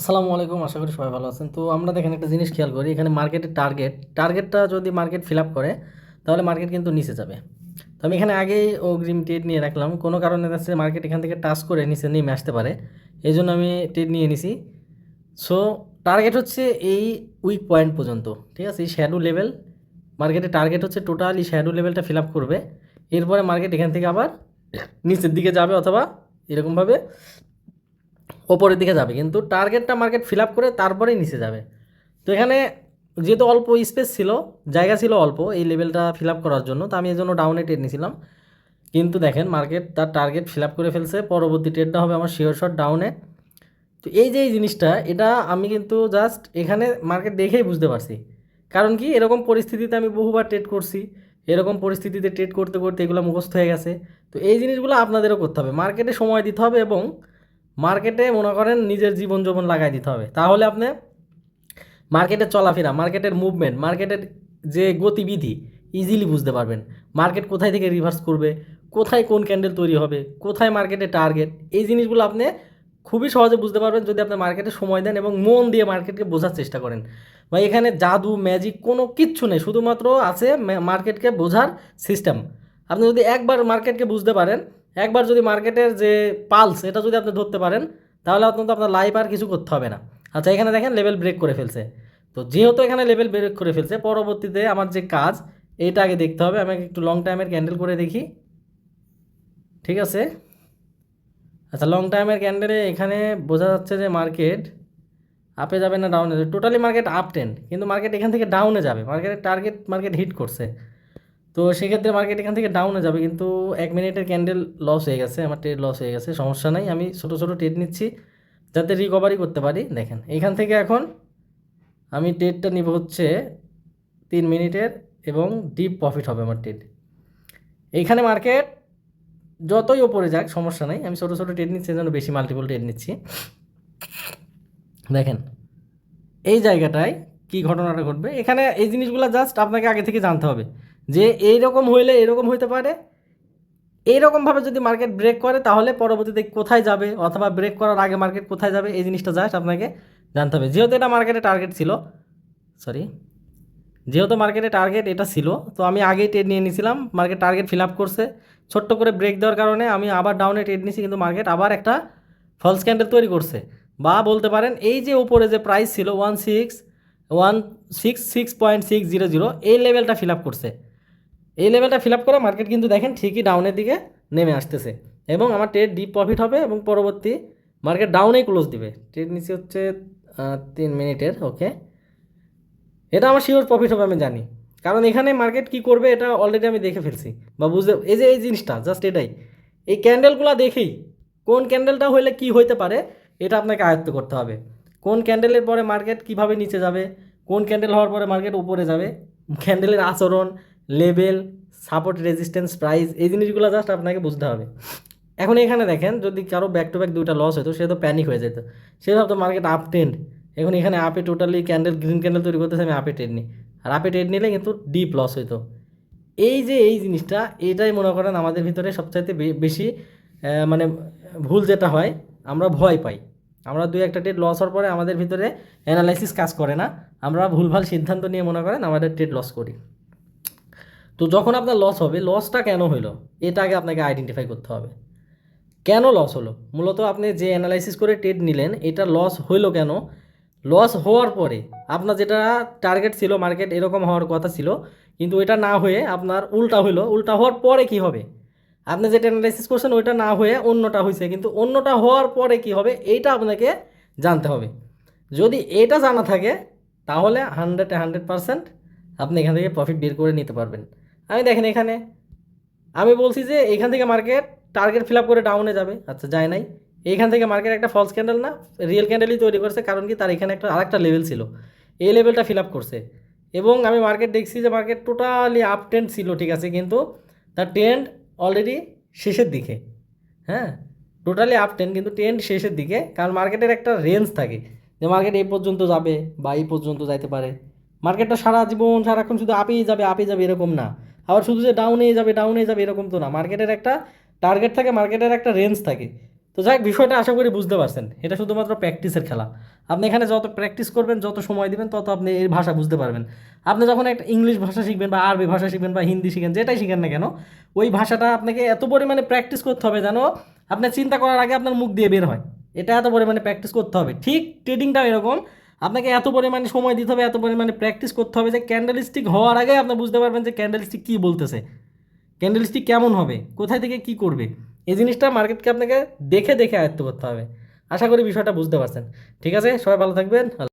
আসসালামু আলাইকুম, আশা করি সবাই ভালো আছেন। তো আমরা দেখেন একটা জিনিস খেয়াল করি, এখানে মার্কেটের টার্গেট টার্গেটটা যদি মার্কেট ফিল আপ করে, তাহলে মার্কেট কিন্তু নিচে যাবে। তো আমি এখানে আগেই অগ্রিম ট্রেড নিয়ে রাখলাম। কোনো কারণে যাচ্ছে মার্কেট এখান থেকে টাচ করে নিচে নেমে আসতে পারে। এই জন্য আমি ট্রেড নিয়ে নিছি। সো টার্গেট হচ্ছে এই উইক পয়েন্ট পর্যন্ত, ঠিক আছে? এই শ্যাডো লেভেল মার্কেটের টার্গেট হচ্ছে টোটালি শ্যাডো লেভেলটা ফিল আপ করবে। এরপরে মার্কেট এখান থেকে আবার নিচের দিকে যাবে অথবা এরকমভাবে। ওপরের দিকে যাবে। কিন্তু টার্গেটটা মার্কেট ফিল আপ করে তারপরেই নিচে যাবে। তো এখানে যেহেতু অল্প স্পেস ছিল, জায়গা ছিল অল্প, এই লেভেলটা ফিল আপ করার জন্য, তো আমি এই জন্য ডাউনে ট্রেড নিয়েছিলাম। কিন্তু দেখেন মার্কেট তার টার্গেট ফিল আপ করে ফেলছে, পরবর্তী ট্রেডটা হবে আমার শিওর শট ডাউনে তো এই যে এই জিনিসটা, এটা আমি কিন্তু জাস্ট এখানে মার্কেট দেখেই বুঝতে পারছি। কারণ কি, এরকম পরিস্থিতিতে আমি বহুবার ট্রেড করছি, এরকম পরিস্থিতিতে ট্রেড করতে করতে এগুলো মুখস্থ হয়ে গেছে। তো এই জিনিসগুলো আপনাদেরও করতে হবে। মার্কেটে সময় দিতে হবে এবং মার্কেটে মনে করেন নিজের জীবন যৌবন লাগাই দিতে হবে। তাহলে আপনি মার্কেটের চলাফেরা, মার্কেটের মুভমেন্ট মার্কেটের যে গতিবিধি ইজিলি বুঝতে পারবেন। মার্কেট কোথায় থেকে রিভার্স করবে, কোথায় কোন ক্যান্ডেল তৈরি হবে, কোথায় মার্কেটে টার্গেট এই জিনিসগুলো আপনি খুবই সহজে বুঝতে পারবেন যদি আপনি মার্কেটে সময় দেন এবং মন দিয়ে মার্কেটকে বোঝার চেষ্টা করেন। বা এখানে জাদু ম্যাজিক কোনো কিচ্ছু নেই, শুধুমাত্র আছে মার্কেটকে বোঝার সিস্টেম আপনি যদি একবার মার্কেটকে বুঝতে পারেন একবার যদি মার্কেটের যে পালস, এটা যদি আপনি ধরতে পারেন, তাহলে আপনার তো আপনার লাইফ আর কিছু করতে হবে না। আচ্ছা এখানে দেখেন লেভেল ব্রেক করে ফেলছে। তো যেহেতু এখানে লেভেল ব্রেক করে ফেলছে, পরবর্তীতে আমার যে কাজ, এইটা আগে দেখতে হবে। আমি একটু লং টাইমের ক্যান্ডেল করে দেখি। ঠিক আছে? আচ্ছা লং টাইমের ক্যান্ডেলে এখানে বোঝা যাচ্ছে যে মার্কেট আপে যাবে না ডাউনে টোটালি মার্কেট আপ টেন কিন্তু মার্কেট এখান থেকে ডাউনে যাবে। মার্কেটের টার্গেট মার্কেট হিট করছে। তো সেক্ষেত্রে মার্কেট এখান থেকে ডাউনে যাবে, কিন্তু এক মিনিটের ক্যান্ডেল লস হয়ে গেছে, আমার ট্রেড লস হয়ে গেছে, সমস্যা নাই, আমি ছোটো ছোটো ট্রেড নিচ্ছি, যাতে রিকভারি করতে পারি। দেখেন, এখান থেকে এখন আমি ট্রেডটা নিব হচ্ছে তিন মিনিটের এবং ডিপ প্রফিট হবে আমার ট্রেড এইখানে মার্কেট যতই ওপরে যাক, সমস্যা নাই, আমি ছোটো ছোটো ট্রেড নিচ্ছি জন্য বেশি মাল্টিপল ট্রেড নিচ্ছি। দেখেন, এই জায়গাটায় কি ঘটনাটা ঘটবে? এখানে এই জিনিসগুলো জাস্ট আপনাকে আগে থেকে জানতে হবে। যে এইরকম হইলে এরকম হইতে পারে। এইরকমভাবে যদি মার্কেট ব্রেক করে, তাহলে পরবর্তীতে কোথায় যাবে? অথবা ব্রেক করার আগে মার্কেট কোথায় যাবে? এই জিনিসটা জাস্ট আপনাকে জানতে হবে। যেহেতু এটা মার্কেটে টার্গেট ছিল সরি যেহেতু মার্কেটে টার্গেট এটা ছিল, তো আমি আগেই ট্রেড নিয়ে নিয়েছিলাম। মার্কেট টার্গেট ফিল আপ করছে। ছোট্ট করে ব্রেক দেওয়ার কারণে আমি আবার ডাউনে ট্রেড নিয়েছি, কিন্তু মার্কেট আবার একটা ফলস ক্যান্ডেল তৈরি করছে। বা বলতে পারেন, এই যে উপরে যে প্রাইস ছিল one six one six six point six zero zero এই লেভেলটা ফিল আপ করছে। এই লেভেলটা ফিল আপ করে মার্কেট কিন্তু দেখেন ঠিকই ডাউনের দিকে নেমে আসতেছে। এবং আমার ট্রেড ডিপ প্রফিট হবে এবং পরবর্তী মার্কেট ডাউনেই ক্লোজ দিবে। ট্রেড নিচে হচ্ছে তিন মিনিটের ওকে এটা আমার শিওর প্রফিট হবে আমি জানি। কারণ এখানে মার্কেট কি করবে এটা অলরেডি আমি দেখে ফেলছি বা বুঝতে এই যে এই জিনিসটা জাস্ট এটাই। এই ক্যান্ডেলগুলো দেখেই কোন ক্যান্ডেলটা হলে কি হইতে পারে এটা আপনাকে আয়ত্ত করতে হবে। কোন ক্যান্ডেলের পরে মার্কেট কীভাবে নিচে যাবে, কোন ক্যান্ডেল হওয়ার পরে মার্কেট উপরে যাবে ক্যান্ডেলের আচরণ লেভেল, সাপোর্ট, রেজিস্ট্যান্স, প্রাইস, এই জিনিসগুলো জাস্ট আপনাকে বুঝতে হবে। এখন এখানে দেখেন, যদি কারও ব্যাক টু ব্যাক দুইটা লস হতো সে তো প্যানিক হয়ে যেত। সে ভাবতো মার্কেট আপ ট্রেন্ড এখন এখানে আপে টোটালি ক্যান্ডেল গ্রিন ক্যান্ডেল তৈরি করতেছে, আমি আপে ট্রেড নিই আর আপে ট্রেড নিলে কিন্তু ডিপ লস হইতো। এই যে এই জিনিসটা এইটাই মনে করেন আমাদের ভিতরে সবচাইতে বেশি মানে ভুল যেটা হয়, আমরা ভয় পাই। আমরা দুই একটা ট্রেড লস হওয়ার পরে আমাদের ভিতরে অ্যানালাইসিস কাজ করে না। আমরা ভুলভাল সিদ্ধান্ত নিয়ে মনে করেন আমাদের ট্রেড লস করি। তো যখন আপনার লস হবে লসটা কেন হলো? এটা আগে আপনাকে আইডেন্টিফাই করতে হবে। কেন লস হলো? মূলত আপনি যে অ্যানালাইসিস করে ট্রেড নিলেন, এটা লস হইল কেন? লস হওয়ার পরে আপনার যেটা টার্গেট ছিল মার্কেট এরকম হওয়ার কথা ছিল, কিন্তু এটা না হয়ে আপনার উল্টা হইল উল্টা হওয়ার পরে কি হবে? আপনি যেটা অ্যানালাইসিস করছেন, ওইটা না হয়ে অন্যটা হয়েছে কিন্তু অন্যটা হওয়ার পরে কি হবে? এইটা আপনাকে জানতে হবে। যদি এটা জানা থাকে, তাহলে হান্ড্রেডে হান্ড্রেড পারসেন্ট আপনি এখান থেকে প্রফিট বের করে নিতে পারবেন। আমি দেখেন এখানে। আমি বলছি যে এখান থেকে মার্কেট টার্গেট ফিল আপ করে ডাউনে যাবে। আচ্ছা যায় নাই। এইখান থেকে মার্কেট একটা ফলস ক্যান্ডেল না রিয়েল ক্যান্ডেলই তৈরি করছে। কারণ কি? তার এখানে একটা আরেকটা লেভেল ছিল। এই লেভেলটা ফিল আপ করছে। এবং আমি মার্কেট দেখছি যে মার্কেট টোটালি আপ ট্রেন্ড ছিল, ঠিক আছে? কিন্তু তার ট্রেন্ড অলরেডি শেষের দিকে। হ্যাঁ? টোটালি আপ ট্রেন্ড কিন্তু ট্রেন্ড শেষের দিকে। কারণ মার্কেটের একটা রেঞ্জ থাকে। যে মার্কেট এই পর্যন্ত যাবে বা এই পর্যন্ত যাইতে পারে। মার্কেটটা সারা জীবন, সারাক্ষণ শুধু আপেই যাবে আপেই যাবে, এরকম না। আবার শুধু যে ডাউনে যাবে ডাউনে যাবে এরকম তো না। মার্কেটের একটা টার্গেট থাকে মার্কেটের একটা রেঞ্জ থাকে। তো যাই বিষয়টা আশা করি বুঝতে পারছেন। এটা শুধুমাত্র প্র্যাকটিসের খেলা। আপনি এখানে যত প্র্যাকটিস করবেন, যত সময় দিবেন, তত আপনি এই ভাষা বুঝতে পারবেন। আপনি যখন একটা ইংলিশ ভাষা শিখবেন বা আরবি ভাষা শিখবেন বা হিন্দি শিখেন যেটাই শিখেন না কেন, ওই ভাষাটা আপনাকে এত পরিমাণে প্র্যাকটিস করতে হবে যেন আপনার চিন্তা করার আগে আপনার মুখ দিয়ে বের হয়। এটা এত পরিমাণে প্র্যাকটিস করতে হবে। ঠিক ট্রেডিংটাও এরকম। আপনাকে এত পরিমাণে সময় দিতে হবে, এত পরিমাণে প্র্যাকটিস করতে হবে যে ক্যান্ডেল স্টিক হওয়ার আগে আপনি বুঝতে পারবেন যে ক্যান্ডেল স্টিক কী বলতেছে। ক্যান্ডেল স্টিক কেমন হবে, কোথায় থেকে কি করবে। এই জিনিসটা মার্কেটকে আপনাকে দেখে দেখে আয়ত্ত করতে হবে। আশা করি বিষয়টা বুঝতে পারছেন। ঠিক আছে, সবাই ভালো থাকবেন।